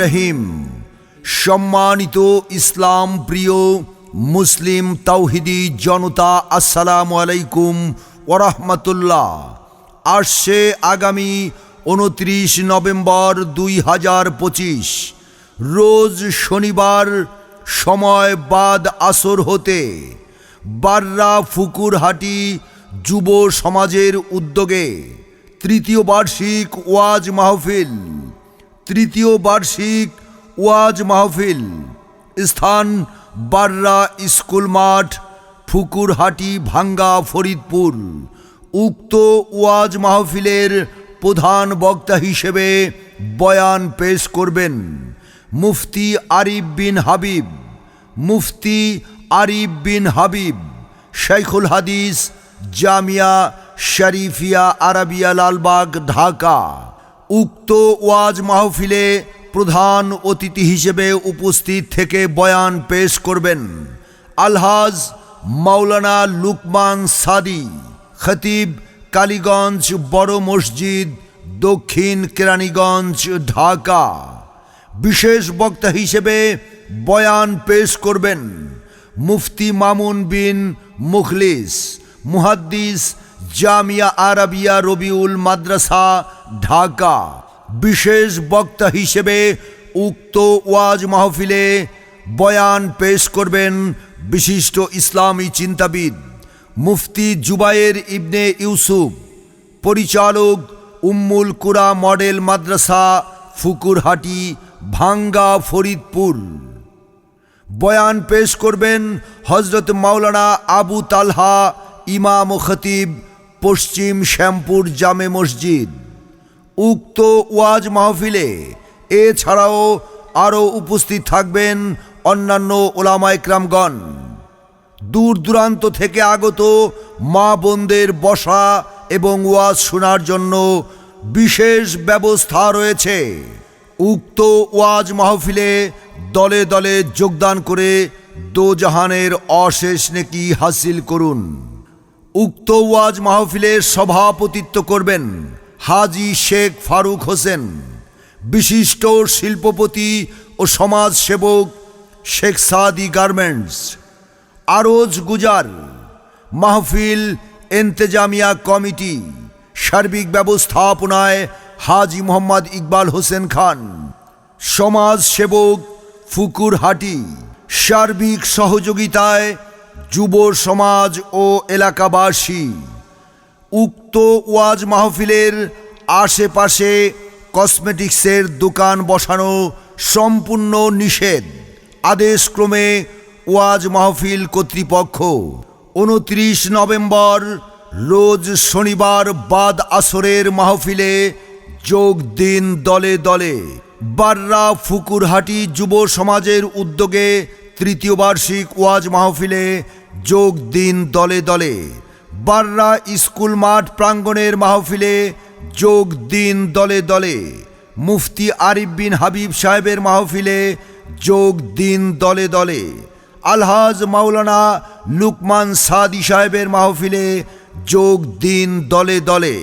রহিম সম্মানিত ইসলাম প্রিয় মুসলিম তাওহিদি জনতা, আসসালামু আলাইকুম ওরহমতুল্লাহ। আসছে আগামী উনত্রিশ নভেম্বর দুই হাজার পঁচিশ। রোজ শনিবার সময় বাদ আসর হতে বাররা ফুকুরহাটি যুব সমাজের উদ্যোগে তৃতীয় বার্ষিক ওয়াজ মাহফিল। তৃতীয় বার্ষিক ওয়াজ মাহফিল। স্থান বাররা স্কুল মাঠ, ফুকুরহাটি, ভাঙ্গা, ফরিদপুর। উক্ত ওয়াজ মাহফিলের প্রধান বক্তা হিসেবে বয়ান পেশ করবেন মুফতি আরিফ বিন হাবিব। মুফতি আরিফ বিন হাবিব, শাইখুল হাদিস, জামিয়া শরীফিয়া আরাবিয়া লালবাগ, ঢাকা। উক্ত ওয়াজ মাহফিলে প্রধান অতিথি হিসেবে উপস্থিত থেকে বয়ান পেশ করবেন আলহাজ মাওলানা লুকমান সাদি, খতিব কালীগঞ্জ বড় মসজিদ, দক্ষিণ কেরানীগঞ্জ, ঢাকা। বিশেষ বক্তা হিসেবে বয়ান পেশ করবেন মুফতি মামুন বিন মুখলিস, মুহাদ্দিস জামিয়া আরবিয়া রবিউল মাদ্রাসা, ঢাকা। বিশেষ বক্তা হিসেবে উক্ত ওয়াজ মাহফিলে বয়ান পেশ করবেন বিশিষ্ট ইসলামী চিন্তাবিদ মুফতি জুবায়ের ইবনে ইউসুফ, পরিচালক উম্মুল কুরা মডেল মাদ্রাসা, ফুকুরহাটি, ভাঙ্গা ফরিদপুর। বয়ান পেশ করবেন হজরত মাওলানা আবু তালহা, ইমাম খতিব পশ্চিম শ্যামপুর জামে মসজিদ। উক্ত ওয়াজ মাহফিলে এছাড়াও আরও উপস্থিত থাকবেন অন্যান্য ওলামা ইকরামগণ দূর দূরান্ত থেকে আগত মা বোনদের বসা এবং ওয়াজ শোনার জন্য বিশেষ ব্যবস্থা রয়েছে। উক্ত ওয়াজ মাহফিলে দলে দলে যোগদান করে দোজাহানের অশেষ নেকি হাসিল করুন। উক্ত ওয়াজ মাহফিলের সভাপতিত্ব করবেন হাজি শেখ ফারুক হোসেন, বিশিষ্ট শিল্পপতি ও সমাজসেবক শেখ সাদি গার্মেন্টস, আরজ গুজার, মাহফিল এন্তেজামিয়া কমিটি, সার্বিক ব্যবস্থাপনায় হাজি মোহাম্মদ ইকবাল হোসেন খান সমাজ সেবক ফুকুরহাটি, সার্বিক সহযোগিতায় যুব সমাজ ও এলাকাবাসী, উক্ত ওয়াজ মাহফিলের আশেপাশে কসমেটিক্সের দোকান বসানো সম্পূর্ণ নিষেধ। আদেশক্রমে ওয়াজ মাহফিল কর্তৃপক্ষ, উনত্রিশ নভেম্বর, রোজ শনিবার বাদ আসরের মাহফিলে যোগ দিন দলে দলে। বাররা ফুকুরহাটি যুব সমাজের উদ্যোগে তৃতীয় বার্ষিক ওয়াজ মাহফিলে যোগ দিন দলে দলে। বাররা স্কুল মাঠ প্রাঙ্গণের মাহফিলে যোগ দিন দলে দলে। মুফতি আরিফ বিন হাবিব সাহেবের মাহফিলে যোগ দিন দলে দলে। আলহাজ মাওলানা লুকমান সাদি সাহেবের মাহফিলে যোগ দিন দলে দলে।